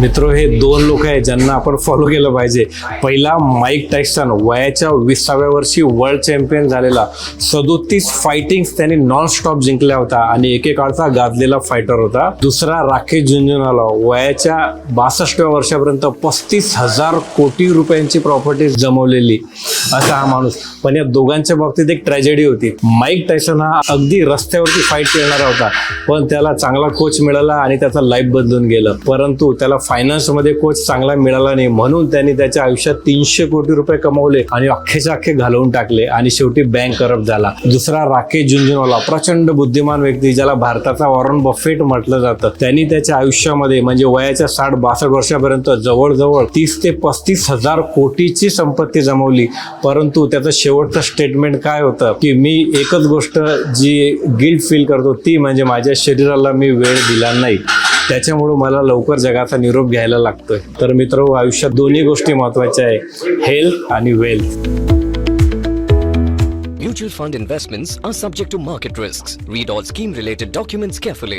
मित्र हे दोन लोक आहेत ज्यांना आपण फॉलो केलं पाहिजे. पहिला माईक टायसन वयाच्या विसाव्या वर्षी वर्ल्ड चॅम्पियन झालेला. सदोतीस फायटिंग त्यांनी नॉन स्टॉप जिंकल्या होता आणि एकेकाळचा गाजलेला फायटर होता. दुसरा राकेश झुंझुनवाला वयाच्या बासष्टव्या वर्षापर्यंत पस्तीस हजार कोटी रुपयांची प्रॉपर्टी जमवलेली. असा हा माणूस. पण या दोघांच्या बाबतीत एक ट्रॅजेडी होती. माईक टायसन हा अगदी रस्त्यावरती फाईट खेळणारा होता. पण त्याला चांगला कोच मिळाला आणि त्याचा लाईफ बदलून गेलं. परंतु त्याला फायनान्समध्ये कोच चांगला मिळाला नाही. म्हणून त्यांनी त्याच्या आयुष्यात तीनशे कोटी रुपये कमवले आणि अख्खेच्या अख्खे घालवून टाकले आणि शेवटी बँक करप्ट झाला. दुसरा राकेश झुंझुनवाला प्रचंड बुद्धिमान व्यक्ती ज्याला भारताचा वॉरन बफेट म्हटलं जातं. त्यांनी त्याच्या आयुष्यामध्ये म्हणजे वयाच्या साठ बासष्ट वर्षापर्यंत जवळजवळ तीस ते पस्तीस हजार कोटीची संपत्ती जमवली. परंतु त्याचं शेवटचं स्टेटमेंट काय होतं की मी एकच गोष्ट जी गिल्ट फील करतो ती म्हणजे माझ्या शरीराला मी वेळ दिला नाही त्याच्यामुळे मला लवकर जगाचा निरोप घ्यायला लागतोय तर मित्र आयुष्यात दोन्ही गोष्टी महत्त्वाच्या आहे हेल्थ आणि wealth Mutual fund investments are subject to market risks. Read all scheme related documents carefully.